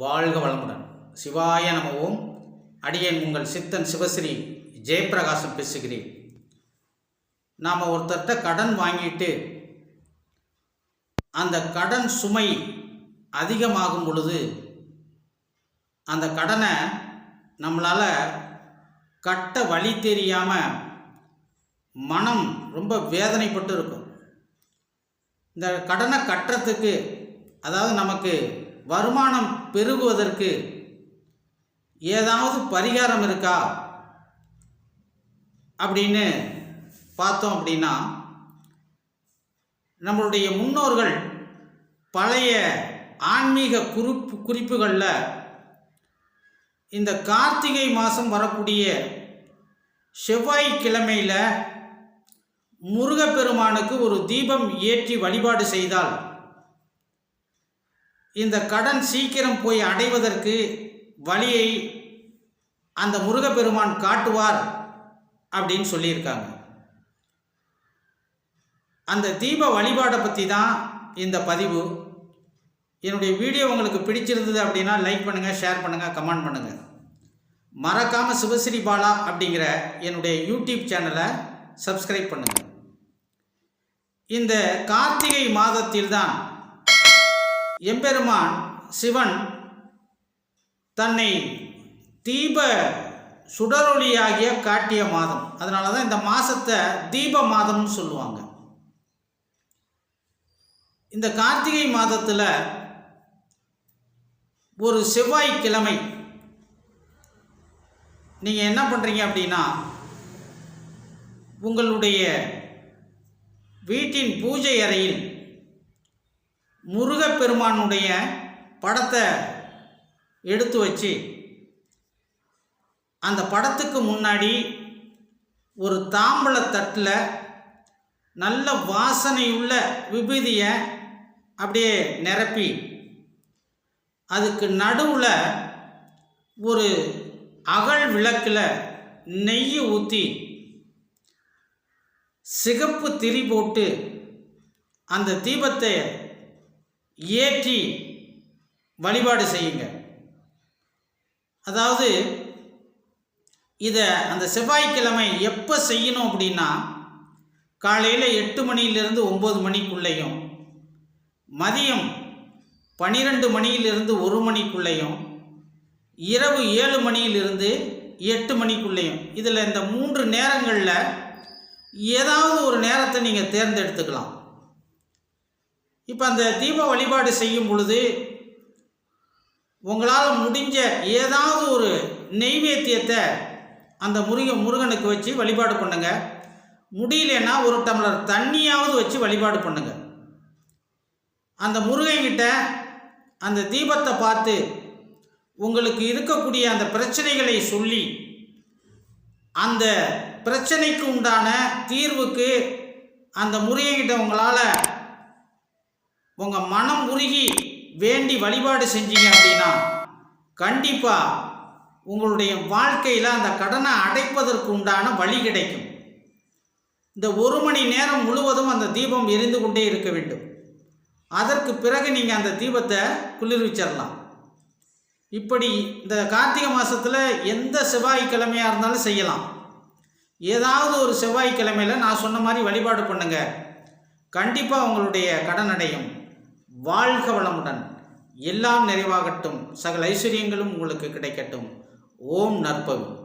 வாழ்க வளமுடன். சிவாய நமவும். அடியேன் உங்கள் சித்தன் சிவஸ்ரீ ஜெயப்பிரகாசம் பேசுகிறேன். நாம் ஒருத்தர்கிட்ட கடன் வாங்கிட்டு அந்த கடன் சுமை அதிகமாகும் பொழுது அந்த கடனை நம்மளால் கட்ட வழி தெரியாமல் மனம் ரொம்ப வேதனைப்பட்டு இருக்கும். இந்த கடனை கட்டுறதுக்கு அதாவது நமக்கு வருமானம் பெருகுவதற்கு ஏதாவது பரிகாரம் இருக்கா? அப்படின்னு பார்த்தோம் அப்படின்னா நம்மளுடைய முன்னோர்கள் பழைய ஆன்மீக குறிப்பு குறிப்புகளில் இந்த கார்த்திகை மாதம் வரக்கூடிய செவ்வாய்க்கிழமையில் முருகப்பெருமானுக்கு ஒரு தீபம் ஏற்றி வழிபாடு செய்தால் இந்த கடன் சீக்கிரம் போய் அடைவதற்கு வழியை அந்த முருகப்பெருமான் காட்டுவார் அப்படின்னு சொல்லியிருக்காங்க. அந்த தீப வழிபாடை பற்றி தான் இந்த பதிவு. என்னுடைய வீடியோ உங்களுக்கு பிடிச்சிருந்தது அப்படின்னா லைக் பண்ணுங்கள் ஷேர் பண்ணுங்கள் கமெண்ட் பண்ணுங்கள் மறக்காமல் சிவஸ்ரீ பாலா அப்படிங்கிற என்னுடைய யூடியூப் சேனலை சப்ஸ்கிரைப் பண்ணுங்கள் இந்த கார்த்திகை மாதத்தில்தான் எம்பெருமான் சிவன் தன்னை தீப சுடரொளியாகிய காட்டிய மாதம். அதனால தான் இந்த மாதத்தை தீப மாதம்னு சொல்லுவாங்க. இந்த கார்த்திகை மாதத்தில் ஒரு செவ்வாய்க்கிழமை நீங்கள் என்ன பண்ணுறீங்க அப்படின்னா உங்களுடைய வீட்டின் பூஜை அறையில் முருகப்பெருமானுடைய படத்தை எடுத்து வச்சு அந்த படத்துக்கு முன்னாடி ஒரு தாம்பழ தட்டில் நல்ல வாசனையுள்ள விபூதியை அப்படியே நிரப்பி அதுக்கு நடுவில் ஒரு அகல் விளக்கில் நெய் ஊற்றி சிகப்பு திரி போட்டு அந்த தீபத்தை ஏற்றி வழிபாடு செய்யுங்க. அதாவது இதை அந்த செவ்வாய்க்கிழமை எப்போ செய்யணும் அப்படின்னா காலையில் எட்டு மணியிலிருந்து ஒம்பது மணிக்குள்ளேயும் மதியம் பன்னிரெண்டு மணியிலிருந்து ஒரு மணிக்குள்ளேயும் இரவு ஏழு மணியிலிருந்து எட்டு மணிக்குள்ளேயும். இதில் இந்த மூன்று நேரங்களில் ஏதாவது ஒரு நேரத்தை நீங்கள் தேர்ந்தெடுத்துக்கலாம். இப்போ அந்த தீப வழிபாடு செய்யும் பொழுது உங்களால் முடிஞ்ச ஏதாவது ஒரு நெய்வேத்தியத்தை அந்த முருக முருகனுக்கு வச்சு வழிபாடு பண்ணுங்க. முடியலன்னா ஒரு டம்ளர் தண்ணியாவது வச்சு வழிபாடு பண்ணுங்க. அந்த முருகன்கிட்ட அந்த தீபத்தை பார்த்து உங்களுக்கு இருக்கக்கூடிய அந்த பிரச்சனைகளை சொல்லி அந்த பிரச்சனைக்கு உண்டான தீர்வுக்கு அந்த முருகன்கிட்ட உங்களால் உங்கள் மனம் உருகி வேண்டி வழிபாடு செஞ்சீங்க அப்படின்னா கண்டிப்பாக உங்களுடைய வாழ்க்கையில் அந்த கடனை அடைப்பதற்கு உண்டான வழி கிடைக்கும். இந்த ஒரு மணி நேரம் முழுவதும் அந்த தீபம் எரிந்து கொண்டே இருக்க வேண்டும். அதற்கு பிறகு நீங்கள் அந்த தீபத்தை குளிர்விச்சிடலாம் இப்படி இந்த கார்த்திகை மாதத்தில் எந்த செவ்வாய்க்கிழமையாக இருந்தாலும் செய்யலாம். ஏதாவது ஒரு செவ்வாய்க்கிழமையில் நான் சொன்ன மாதிரி வழிபாடு பண்ணுங்கள் கண்டிப்பாக உங்களுடைய கடன் அடையும். வாழ்க வளமுடன். எல்லாம் நிறைவாகட்டும். சகல ஐஸ்வர்யங்களும் உங்களுக்கு கிடைக்கட்டும். ஓம் நற்பவி.